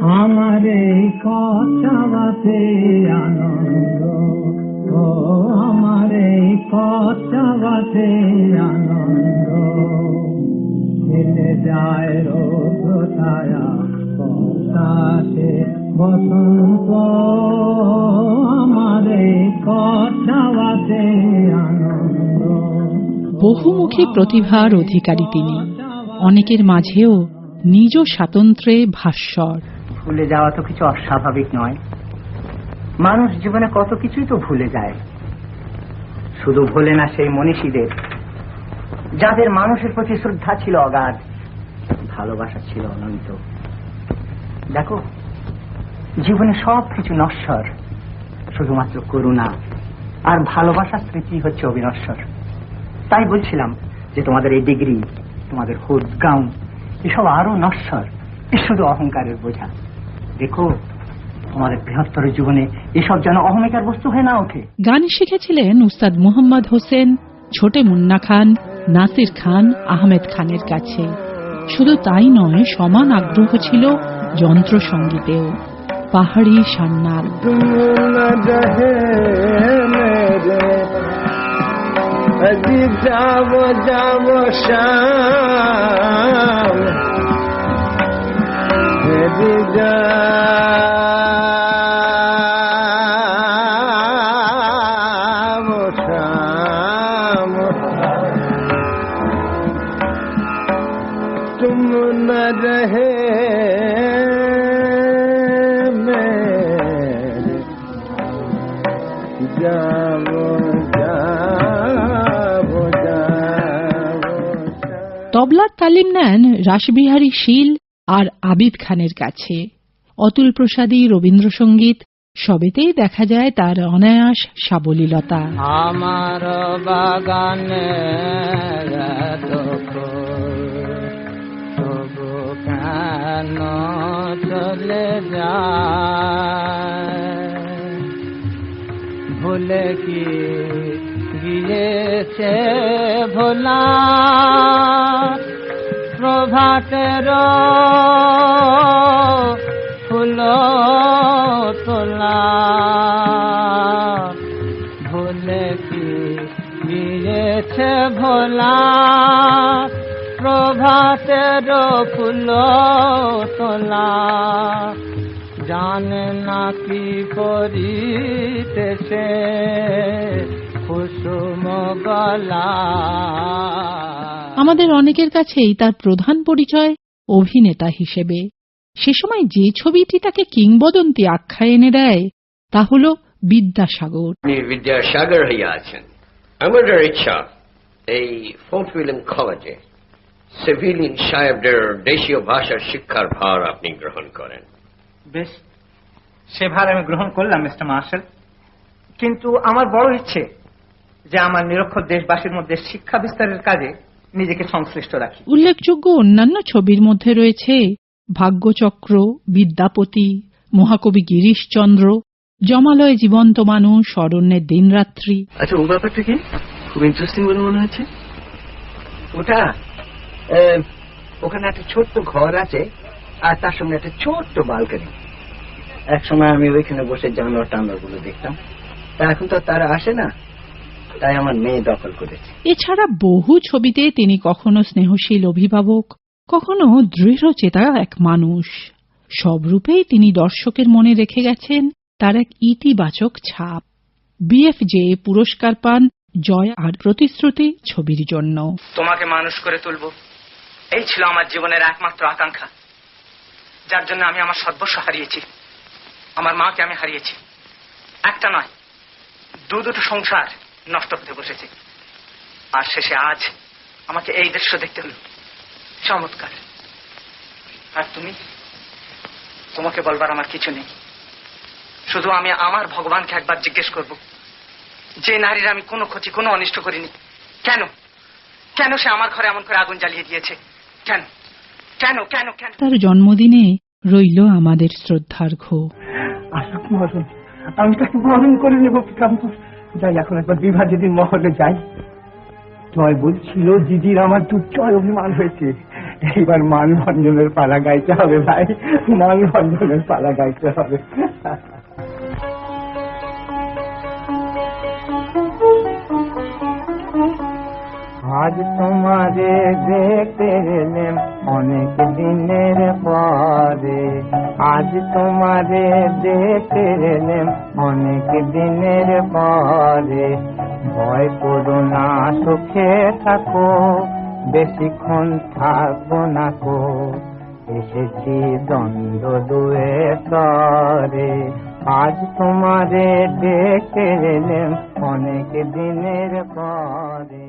আমার এই কথাবাতে আনন্দ। ও, আমার এই কথাবাতে আনন্দ। মিলে যায় বসাতে বসন্ত। আমার এই আনন্দ। বহুমুখী প্রতিভার অধিকারী তিনি। অনেকের মাঝেও নিজ স্বাতন্ত্র্যে ভাস্বর। ভুলে যাওয়া তো কিছু অস্বাভাবিক নয়। মানুষ জীবনে কত কিছুই তো ভুলে যায়। শুধু ভুলে না সেই মনীষীদের। যাদের মানুষের প্রতি শ্রদ্ধা ছিল অগাধ, ভালোবাসা ছিল অনন্ত। দেখো, জীবনে সব কিছু নশ্বর, শুধুমাত্র করুণা আর ভালোবাসার স্মৃতি হচ্ছে অবিনশ্বর। তাই বলছিলাম যে তোমাদের এই ডিগ্রি, তোমাদের হুদ গাউন এসব আরও নশ্বর এ শুধু অহংকারের বোঝা। দেখো তোমাদের বৃহত্তর জীবনে এসব যেন অহমিকার বস্তু হয়ে না ওঠে। গান শিখেছিলেন উস্তাদ মোহাম্মদ হোসেন ছোটে মুন্না খান নাসির খান আহমেদ খানের কাছে। শুধু তাই নয় সমান আগ্রহ ছিল যন্ত্র সঙ্গীতেও পাহাড়ি সান্নাল। যাব যাব শ্যাম তবলার তালিম নেন রাসবিহারী শীল আর আবিদ খানের কাছে। অতুল প্রসাদী রবীন্দ্রসঙ্গীত, সবেতেই দেখা যায় তার অনায়াস সাবলীলতা। আমার বাগানে চলে ভুলে কি গিয়েছে ভোলা? প্রভাতের গিয়েছে ভোলা প্রভাতের ফুল তোলা। জানে না কি করিতেছে কুসুম গলা। আমাদের অনেকের কাছেই তার প্রধান পরিচয় অভিনেতা হিসেবে। সে সময় যে ছবিটি তাকে কিংবদন্তি আখ্যা এনে দেয় তা হল বিদ্যাসাগর। আপনি বিদ্যাসাগর হইয়া আছেন। আমাদের ইচ্ছা এই ফোর্ট উইলিয়াম কলেজে সিভিলিয়ান সাহেবদের দেশীয় ভাষার শিক্ষার ভার আপনি গ্রহণ করেন বেশ সে ভার আমি গ্রহণ করলাম মিস্টার মার্শাল। কিন্তু আমার বড় ইচ্ছে যে আমার নিরক্ষর দেশবাসীর মধ্যে শিক্ষা বিস্তারের কাজে নিজেকে সংশ্লিষ্ট রাখি। উল্লেখযোগ্য অন্যান্য ছবির মধ্যে রয়েছে ভাগ্যচক্র বিদ্যাপতি মহাকবি গিরিশচন্দ্র জমালয় জীবন্ত মানুষ অরণ্যের দিনরাত্রি। আচ্ছা ও ব্যাপারটা কি? খুব ইন্টারেস্টিং বলে মনে হচ্ছে। ওটা ওখানে একটা ছোট্ট ঘর আছে, আর তার সঙ্গে একটা ছোট্ট বালকানি। এক সময় আমি ওইখানে বসে জানোয়ার টানোয়ারগুলো দেখতাম। তা এখন তো তারা আসে না, তাই আমার মেয়ে দখল করেছে। এছাড়া বহু ছবিতে তিনি কখনো স্নেহশীল অভিভাবক, কখনো দৃঢ়চেতা এক মানুষ। সব রূপেই তিনি দর্শকের মনে রেখে গেছেন তার এক ইতিবাচক ছাপ। বিএফজে পুরস্কার পান জয় আর প্রতিশ্রুতি ছবির জন্য। তোমাকে মানুষ করে তুলবো। এই ছিল আমার জীবনের একমাত্র আকাঙ্ক্ষা। যার জন্য আমি আমার সর্বস্ব হারিয়েছি। আমার মাকে আমি হারিয়েছি। একটা নয়, দু দুটো সংসার নষ্ট হতে বসেছে। আর শেষে আজ আমাকে এই দৃশ্য দেখতে হলো। চমৎকার। আর তুমি? তোমাকে বলবার আমার কিছু নেই। শুধু আমি আমার ভগবানকে একবার জিজ্ঞেস করব। যে নারীর আমি কোনো ক্ষতি কোনো অনিষ্ট করিনি। কেন? কেন সে আমার ঘরে এমন করে আগুন জ্বালিয়ে দিয়েছে? কেন? কেন কেন কেন? তার জন্মদিনে রইল আমাদের শ্রদ্ধার্ঘ আমি তাকে বরণ করে নেব যাই এখন একবার বিবাহ যেদিন মহলে যাই। জয় বলছিল দিদির আমার দুর্জয় অভিমান হয়েছে। এইবার মানভঞ্জনের পালা গাইতে হবে ভাই। মানভঞ্জনের পালা গাইতে হবে। আজ তোমারে দেখতে এলেম অনেক দিনের পরে। আজ তোমারে দেখতে এলেম অনেক দিনের পরে। ভয় করো না, সুখে থাকো, বেশিক্ষণ থাকব না কো এসেছি দ্বন্দ্ব দুয়ে তরে। আজ তোমারে দেখতে এলেম অনেক দিনের পরে।